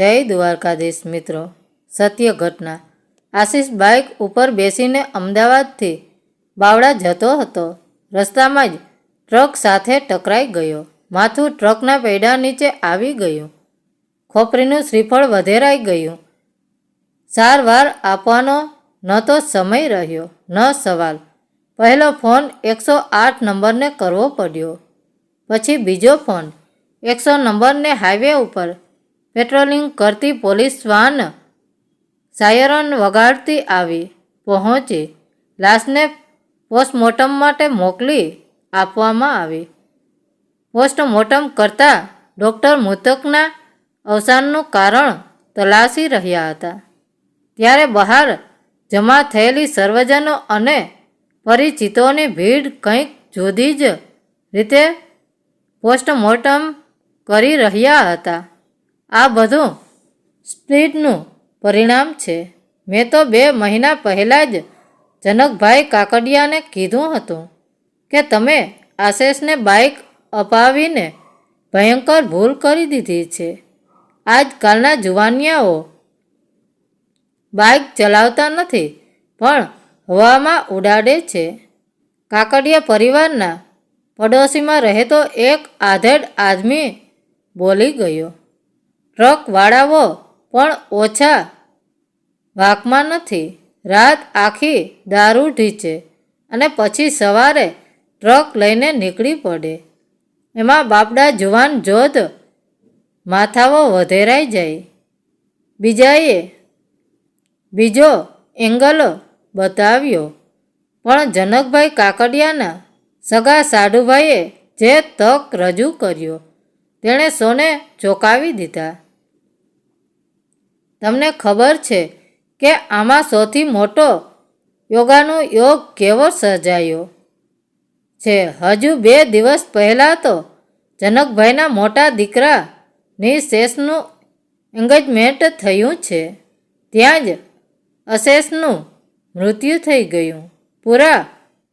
જય દ્વારકાધીશ મિત્રો. સત્ય ઘટના. આશીષ બાઇક ઉપર બેસીને અમદાવાદથી બાવડા જતો હતો. રસ્તામાં જ ટ્રક સાથે ટકરાઈ ગયો. માથું ટ્રકના પૈડા નીચે આવી ગયું. ખોપરીનું શ્રીફળ વધેરાઈ ગયું. સારવાર આપવાનો ન તો સમય રહ્યો. ન સવાલ. પહેલો ફોન એકસો આઠ નંબરને કરવો પડ્યો. પછી બીજો ફોન એકસો નંબરને હાઈવે ઉપર પેટ્રોલિંગ કરતી પોલીસ વાન સાયરન વગાડતી આવી પહોંચી, લાશને પોસ્ટમોર્ટમ માટે મોકલી આપવામાં આવી. પોસ્ટમોર્ટમ કરતાં ડૉક્ટર મૃતકના અવસાનનું કારણ તલાશી રહ્યા હતા. ત્યારે બહાર જમા થયેલી સર્વજનો અને પરિચિતોની ભીડ કંઈક જુદી જ રીતે પોસ્ટમોર્ટમ કરી રહ્યા હતા. આ બધું સ્પીડનું પરિણામ છે. મેં તો બે મહિના પહેલાં જ જનકભાઈ કાકડિયાને કીધું હતું કે તમે આશેષને બાઇક અપાવીને ભયંકર ભૂલ કરી દીધી છે. આજકાલના જુવાનિયાઓ બાઇક ચલાવતા નથી, પણ હવામાં ઉડાડે છે. કાકડિયા પરિવારના પડોશીમાં રહેતો એક આધેડ આદમી બોલી ગયો. ટ્રકવાળાઓ પણ ઓછા વાકમાં નથી. રાત આખી દારૂ ઢીચે અને પછી સવારે ટ્રક લઈને નીકળી પડે. એમાં બાપડા જુવાન જોધ માથાઓ વધેરાઈ જાય. બીજાએ બીજો એંગલ બતાવ્યો. પણ જનકભાઈ કાકડિયાના સગા સાડુભાઈએ જે તક રજૂ કર્યો, તેણે સોને ચોંકાવી દીધા. તમને ખબર છે કે આમાં સૌથી મોટો યોગાનો યોગ કેવો સર્જાયો છે? હજુ બે દિવસ પહેલાં તો જનકભાઈના મોટા દીકરાની શેષનું એન્ગેજમેન્ટ થયું છે. ત્યાં જ અશેષનું મૃત્યુ થઈ ગયું. પૂરા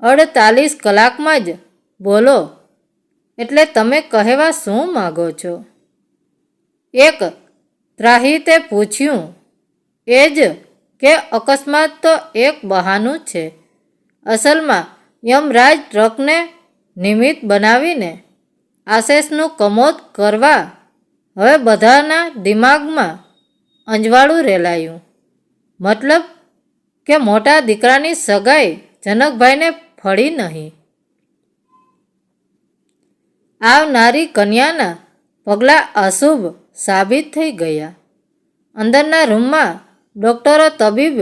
અડતાલીસ કલાકમાં જ બોલો. એટલે તમે કહેવા શું માગો છો? એક ત્રાહિતે પૂછ્યું એ જ કે અકસ્માત તો એક બહાનું છે. અસલમાં યમરાજ ટ્રકને નિમિત્ત બનાવીને આશેષનું કમોદ કરવા હવે બધાના દિમાગમાં અંજવાળું રેલાયું. મતલબ કે મોટા દીકરાની સગાઈ જનકભાઈને ફળી નહીં. આવનારી કન્યાના પગલાં અશુભ સાબિત થઈ ગયા. અંદરના રૂમમાં ડૉક્ટરો તબીબ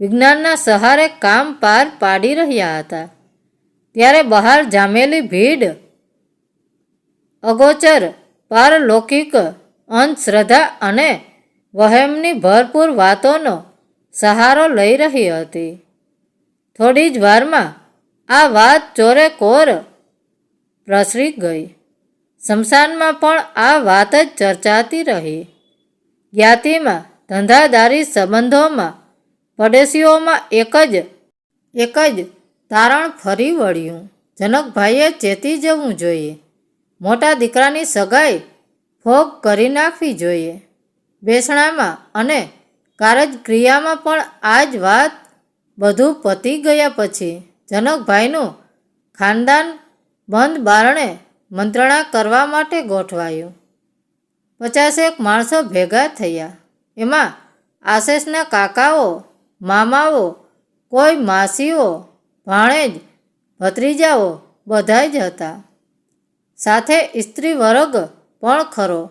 વિજ્ઞાનના સહારે કામ પાર પાડી રહ્યા હતા. ત્યારે બહાર જામેલી ભીડ, અગોચર, પારલૌકિક, અંધશ્રદ્ધા અને વહેમની ભરપૂર વાતોનો સહારો લઈ રહી હતી. થોડી જ વારમાં આ વાત ચોરે કોર પ્રસરી ગઈ. શમશાનમાં પણ આ વાત જ ચર્ચાતી રહી. જ્ઞાતિમાં ધંધાદારી સંબંધોમાં પડોશીઓમાં એક જ એક જ તારણ ફરી વળ્યું. જનકભાઈએ ચેતી જવું જોઈએ. મોટા દીકરાની સગાઈ ફોગ કરી નાખવી જોઈએ. બેસણામાં અને કારજક્રિયામાં પણ આ જ વાત બધું પતી ગયા પછી જનકભાઈનું ખાનદાન બંધ બારણે મંત્રણા કરવા માટે ગોઠવાયું. પચાસેક માણસો ભેગા થયા. એમાં આશેષના કાકાઓ, મામાઓ, કોઈ માસીઓ, ભાણેજ, ભત્રીજાઓ બધા જ હતા. સાથે સ્ત્રી વર્ગ પણ ખરો.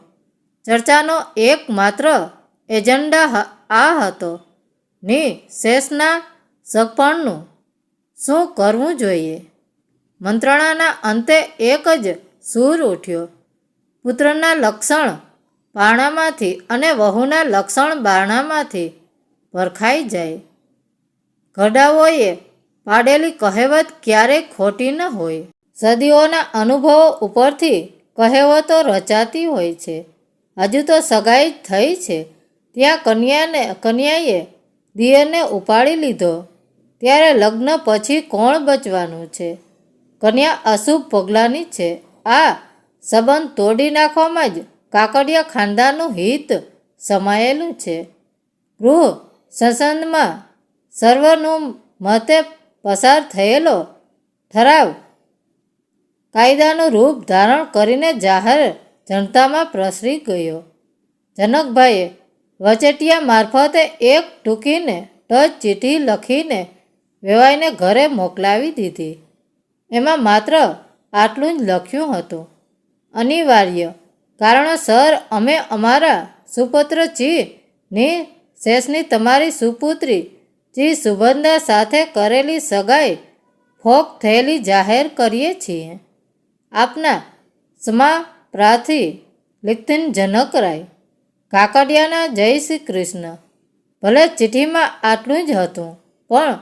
ચર્ચાનો એકમાત્ર એજન્ડા આ હતો. ની શેષના સગપણનું શું કરવું જોઈએ? મંત્રણાના અંતે એક જ સૂર ઉઠ્યો. પુત્રના લક્ષણ બાણામાંથી અને વહુના લક્ષણ બારણામાંથી પરખાઈ જાય. ઘડાઓએ પાડેલી કહેવત ક્યારેય ખોટી ન હોય. સદીઓના અનુભવો ઉપરથી કહેવતો રચાતી હોય છે. હજુ તો સગાઈ થઈ છે. ત્યાં કન્યાને, કન્યાએ દિયરને ઉપાડી લીધો. ત્યારે લગ્ન પછી કોણ બચવાનું છે? કન્યા અશુભ પગલાંની છે. આ સંબંધ તોડી નાખવામાં જ કાકડિયા ખાનદાનનું હિત સમાયેલું છે. ગૃહ સંસદમાં સર્વનું મતે પસાર થયેલો ઠરાવ કાયદાનું રૂપ ધારણ કરીને જાહેર જનતામાં પ્રસરી ગયો. જનકભાઈએ વચેટિયા મારફતે એક ટૂંકીને ટચ ચીઠી લખીને વેવાઈને ઘરે મોકલાવી દીધી. એમાં માત્ર આટલું જ લખ્યું હતું. અનિવાર્ય, કારણોસર અમે અમારા સુપુત્ર ચી ની શેષની તમારી સુપુત્રી જી સુભંદા સાથે કરેલી સગાઈ ફોક થયેલી જાહેર કરીએ છીએ. આપના સમા પ્રાથી લિખિન જનકરાય કાકડિયાના જય શ્રી કૃષ્ણ. ભલે ચિઠ્ઠીમાં આટલું જ હતું, પણ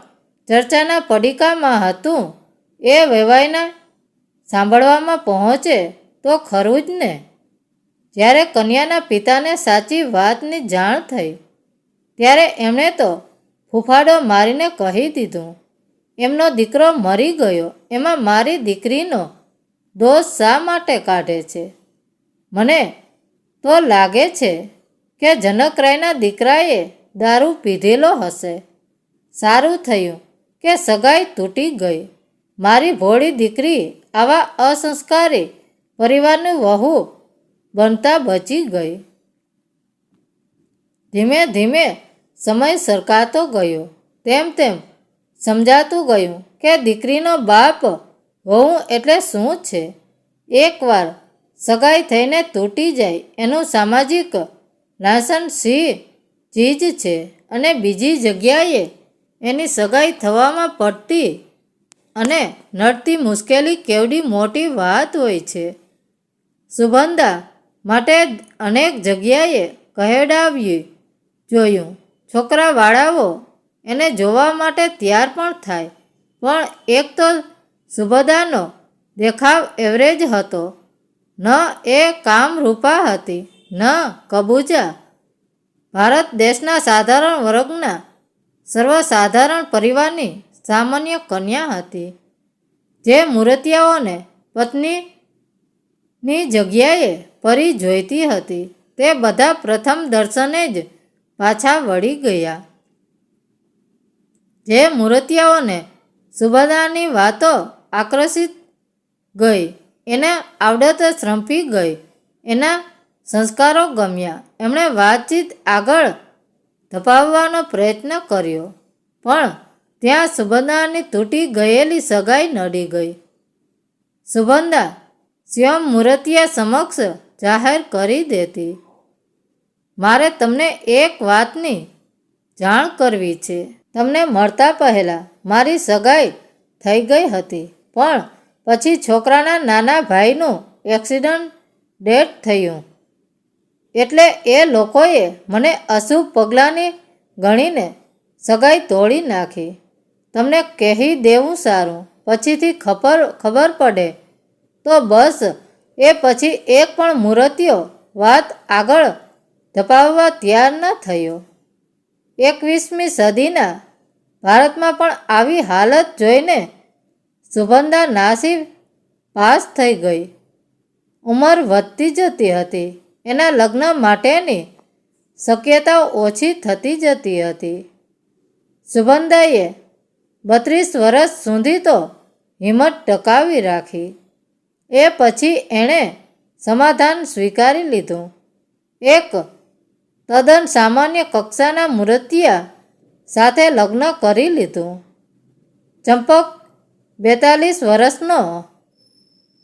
ચર્ચાના પડીકામાં હતું એ વેવાઈના સાંભળવામાં પહોંચે તો ખરું જ ને? જ્યારે કન્યાના પિતાને સાચી વાતની જાણ થઈ, ત્યારે એમણે તો ફૂફાડો મારીને કહી દીધું, એમનો દીકરો મરી ગયો, એમાં મારી દીકરીનો દોષ શા માટે કાઢે છે? મને તો લાગે છે કે જનકરાયના દીકરાએ દારૂ પીધેલો હશે. સારું થયું કે સગાઈ તૂટી ગઈ. મારી ભોળી દીકરી આવા અસંસ્કારી પરિવારનું વહુ બનતા બચી ગઈ. ધીમે ધીમે સમય સરકાતો ગયો. તેમ તેમ સમજાતું ગયું કે દીકરીનો બાપ વહુ એટલે શું છે? એકવાર સગાઈ થઈને તૂટી જાય એનું સામાજિક લાસન સી ચીજ છે અને બીજી જગ્યાએ એની સગાઈ થવામાં પડતી અને નડતી મુશ્કેલી કેવડી મોટી વાત હોય છે. સુગંધા માટે અનેક જગ્યાએ કહેડાવ્યું જોયું, છોકરાવાળાઓ એને જોવા માટે તૈયાર પણ થાય. પણ એક તો સુભદાનો દેખાવ એવરેજ હતો. ન એ કામરૂપા હતી, ન કબૂજા. ભારત દેશના સાધારણ વર્ગના સર્વસાધારણ પરિવારની સામાન્ય કન્યા હતી, જે મૂર્તિયાઓને પત્નીની જગ્યાએ પરી જોઈતી હતી. તે બધા પ્રથમ દર્શને જ પાછા વળી ગયા. જે મૂર્તિયાઓને સુભદાની વાતો આકર્ષિત ગઈ, એને આવડત શ્રંપી ગઈ, એના સંસ્કારો ગમ્યા. એમણે વાતચીત આગળ ધપાવવાનો પ્રયત્ન કર્યો, પણ ત્યાં સુગંધાની તૂટી ગયેલી સગાઈ નડી ગઈ. સુભંદા સ્વયં મૂર્તિયા સમક્ષ જાહેર કરી દેતી. મારે તમને એક વાતની જાણ કરવી છે. તમને મળતા પહેલાં મારી સગાઈ થઈ ગઈ હતી, પણ પછી છોકરાના નાના ભાઈનું એક્સિડન્ટ ડેથ થયું. એટલે એ લોકોએ મને અશુભ પગલાંની ગણીને સગાઈ તોડી નાખી. તમને કહી દેવું સારું. પછીથી ખબર ખબર પડે. તો બસ, એ પછી એક પણ મૂર્તિઓ વાત આગળ ધપાવવા તૈયાર ન થયો. એકવીસમી સદીના ભારતમાં પણ આવી હાલત જોઈને સુગંધા નાસી પાસ થઈ ગઈ. ઉંમર વધતી જતી હતી. એના લગ્ન માટેની શક્યતાઓ ઓછી થતી જતી હતી. સુગંધાએ બત્રીસ વર્ષ સુધી તો હિંમત ટકાવી રાખી. એ પછી એણે સમાધાન સ્વીકારી લીધું. એક તદ્દન સામાન્ય કક્ષાના મૂર્તિયા સાથે લગ્ન કરી લીધું. ચંપક બેતાલીસ વર્ષનો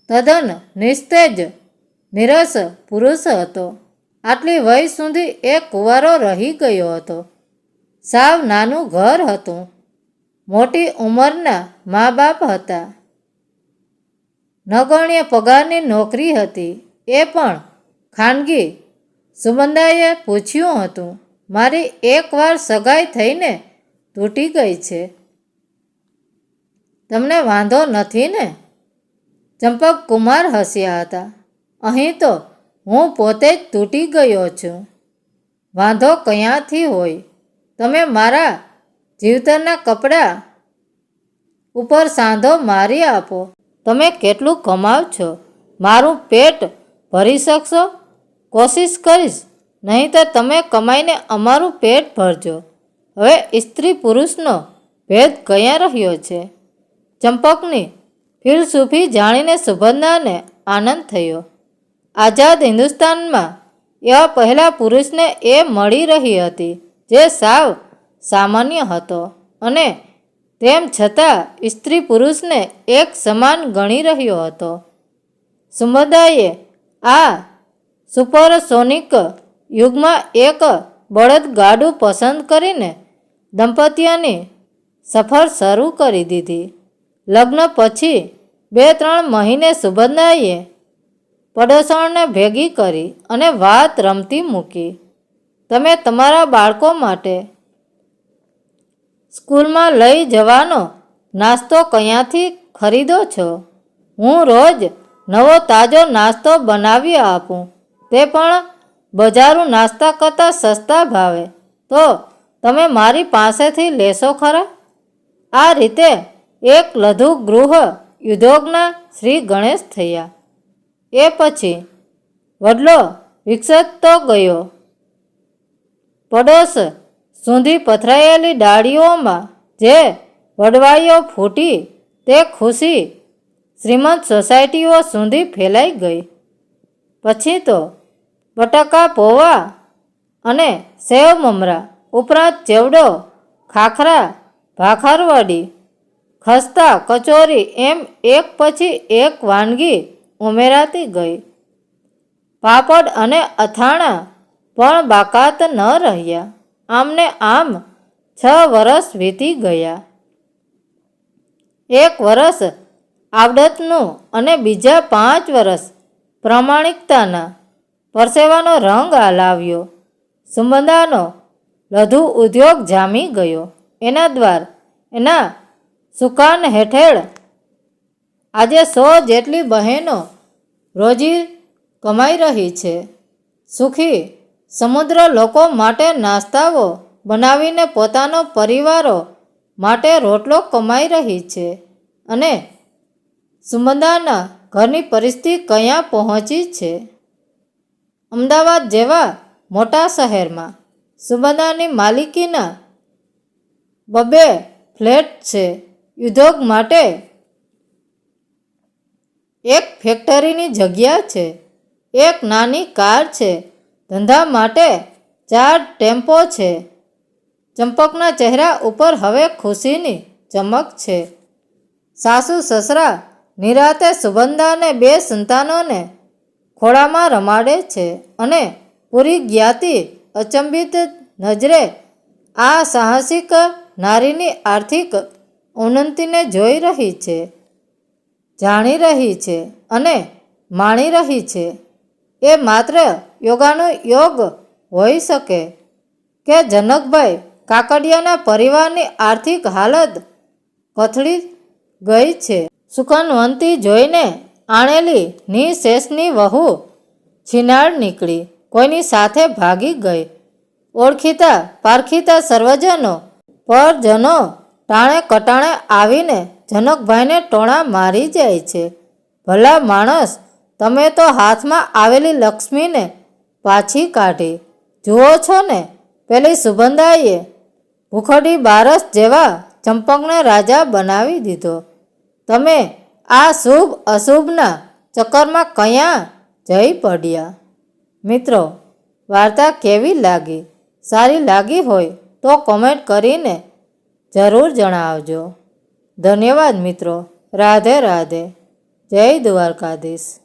તદ્દન નિસ્તેજ, નિરસ પુરુષ હતો. આટલી વય સુધી એ કુંવારો રહી ગયો હતો. સાવ નાનું ઘર હતું. મોટી ઉંમરના મા બાપ હતા. નગણ્ય પગારની નોકરી હતી. એ પણ ખાનગી. સુમંદાએ પૂછ્યું હતું, મારી એકવાર સગાઈ થઈને તૂટી ગઈ છે. તમને વાંધો નથી ને? ચંપક કુમાર હસ્યા હતા. અહીં તો હું પોતે જ તૂટી ગયો છું. વાંધો ક્યાંથી હોય? તમે મારા જીવતરના કપડાં ઉપર સાંધો મારી આપો. તમે કેટલું કમાવ છો? મારું પેટ ભરી શકશો? કોશિશ કરીશ. નહીં તો તમે કમાઈને અમારું પેટ ભરજો. હવે સ્ત્રી પુરુષનો ભેદ કયા રહ્યો છે? ચંપકની ફિલસૂફી જાણીને સુભદનાને આનંદ થયો. આઝાદ હિન્દુસ્તાનમાં એવા પહેલા પુરુષને એ મળી રહી હતી, જે સાવ સામાન્ય હતો અને તેમ છતાં સ્ત્રી પુરુષને એક સમાન ગણી રહ્યો હતો. સુમદાએ આ સુપરસોનિક યુગમાં એક બળદ ગાડું પસંદ કરીને દંપતીઓની સફર શરૂ કરી દીધી. લગ્ન પછી બે ત્રણ મહિને સુભદ્રાએ પડોસણને ભેગી કરી અને વાત રમતી મૂકી. તમે તમારા બાળકો માટે સ્કૂલમાં લઈ જવાનો નાસ્તો કયાંથી ખરીદો છો? હું રોજ નવો તાજો નાસ્તો બનાવી આપું. તે પણ બજારું નાસ્તા કરતાં સસ્તા ભાવે. તો તમે મારી પાસેથી લેશો ખરા? આ રીતે એક લઘુ ગૃહ ઉદ્યોગના શ્રી ગણેશ થયા. એ પછી વડલો વિકસતો ગયો. પડોશ સુધી પથરાયેલી ડાળીઓમાં જે વડવાઈઓ ફૂટી તે ખુશી શ્રીમંત સોસાયટીઓ સુધી ફેલાઈ ગઈ. પછી તો બટાકા પોવા અને સેવ મમરા ઉપરાંત ચેવડો, ખાખરા, ભાખરવડી, ખસ્તા, કચોરી એમ એક પછી એક વાનગી ઉમેરાતી ગઈ. પાપડ અને અથાણા પણ બાકાત ન રહ્યા. આમને આમ છ વર્ષ વીતી ગયા. એક વર્ષ આવડતનું અને બીજા પાંચ વર્ષ પ્રામાણિકતાના પરસેવાનો રંગ હલાવ્યો સુમંદાનો લઘુ ઉદ્યોગ જામી ગયો. એના દ્વાર, એના સુકાન હેઠળ આજે સો જેટલી બહેનો રોજી કમાઈ રહી છે. સુખી સમુદ્ર લોકો માટે નાસ્તાઓ બનાવીને પોતાનો પરિવારો માટે રોટલો કમાઈ રહી છે અને સુમંદાના ઘરની પરિસ્થિતિ ક્યાં પહોંચી છે? અમદાવાદ જેવા મોટા શહેરમાં સુમંદાની માલિકીના બબે ફ્લેટ છે. ઉદ્યોગ માટે એક ફેક્ટરીની જગ્યા છે. એક નાની કાર છે. ધંધા માટે ચાર ટેમ્પો છે. ચંપકના ચહેરા ઉપર હવે ખુશીની ચમક છે. સાસુ સસરા નિરાતે સુગંધાને બે સંતાનોને ખોળામાં રમાડે છે અને પૂરી જ્ઞાતિ અચંબિત નજરે આ સાહસિક નારીની આર્થિક ઉન્નતિને જોઈ રહી છે, જાણી રહી છે અને માણી રહી છે. એ માત્ર યોગાનો યોગ હોઈ શકે કે જનકભાઈ કાકડિયાના પરિવારની આર્થિક હાલત કથળી ગઈ છે. સુકનવંતી જોઈને આણેલી નિશેષની વહુ છીનાળ નીકળી. કોઈની સાથે ભાગી ગઈ. ઓળખીતા પારખીતા સર્વજનો, પરજનો ટાણે કટાણે આવીને જનકભાઈને ટોણા મારી જાય છે. ભલા માણસ, તમે તો હાથમાં આવેલી લક્ષ્મીને પાછી કાઢી. જુઓ છો ને, પેલી સુભંધાઈએ ભૂખડી બારસ જેવા ચંપકને રાજા બનાવી દીધો. તમે આ શુભ અશુભના ચક્કરમાં કયાં જઈ પડ્યા? મિત્રો, વાર્તા કેવી લાગી? સારી લાગી હોય તો કોમેન્ટ કરીને જરૂર જણાવજો. ધન્યવાદ મિત્રો. રાધે રાધે. જય દ્વારકાધીશ.